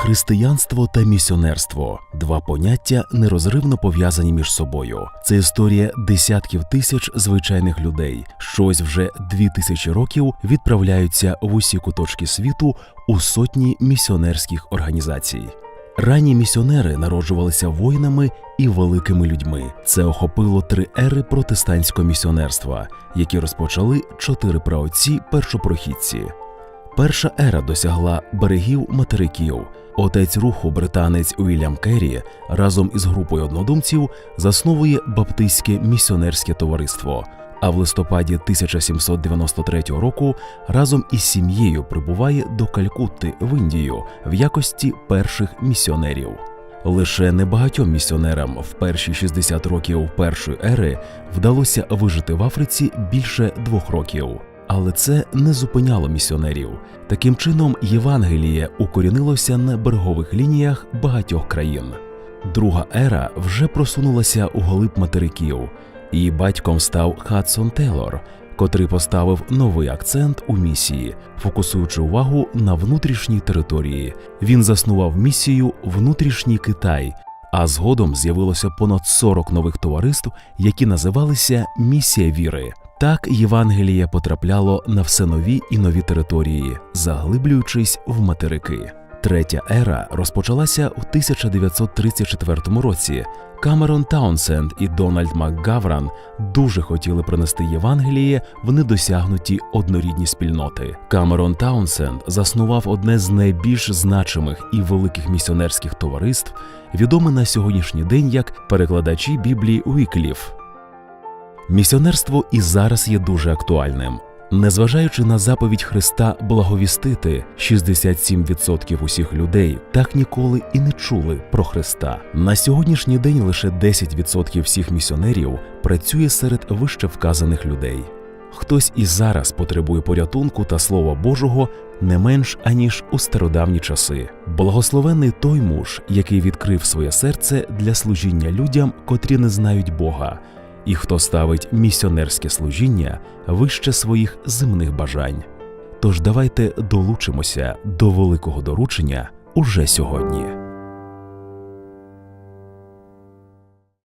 Християнство та місіонерство два поняття нерозривно пов'язані між собою. Це історія десятків тисяч звичайних людей, що ось вже дві тисячі років відправляються в усі куточки світу у сотні місіонерських організацій. Ранні місіонери народжувалися воїнами і великими людьми. Це охопило три ери протестантського місіонерства, які розпочали чотири праотці першопрохідці. Перша ера досягла берегів материків. Отець руху британець Уільям Керрі разом із групою однодумців засновує Баптистське місіонерське товариство. А в листопаді 1793 року разом із сім'єю прибуває до Калькутти в Індію в якості перших місіонерів. Лише небагатьом місіонерам в перші 60 років першої ери вдалося вижити в Африці більше двох років. Але це не зупиняло місіонерів. Таким чином, Євангеліє укорінилося на берегових лініях багатьох країн. Друга ера вже просунулася у глиб материків. Її батьком став Хадсон Тейлор, котрий поставив новий акцент у місії, фокусуючи увагу на внутрішній території. Він заснував місію Внутрішній Китай, а згодом з'явилося понад 40 нових товариств, які називалися Місія віри. Так Євангеліє потрапляло на все нові і нові території, заглиблюючись в материки. Третя ера розпочалася у 1934 році. Камерон Таунсенд і Дональд МакГавран дуже хотіли принести Євангеліє в недосягнуті однорідні спільноти. Камерон Таунсенд заснував одне з найбільш значимих і великих місіонерських товариств, відоме на сьогоднішній день як перекладачі Біблії Уікліф. Місіонерство і зараз є дуже актуальним. Незважаючи на заповідь Христа благовістити, 67% усіх людей так ніколи і не чули про Христа. На сьогоднішній день лише 10% всіх місіонерів працює серед вище вказаних людей. Хтось і зараз потребує порятунку та Слова Божого не менш аніж у стародавні часи. Благословенний той муж, який відкрив своє серце для служіння людям, котрі не знають Бога і хто ставить місіонерське служіння вище своїх земних бажань. Тож давайте долучимося до великого доручення уже сьогодні.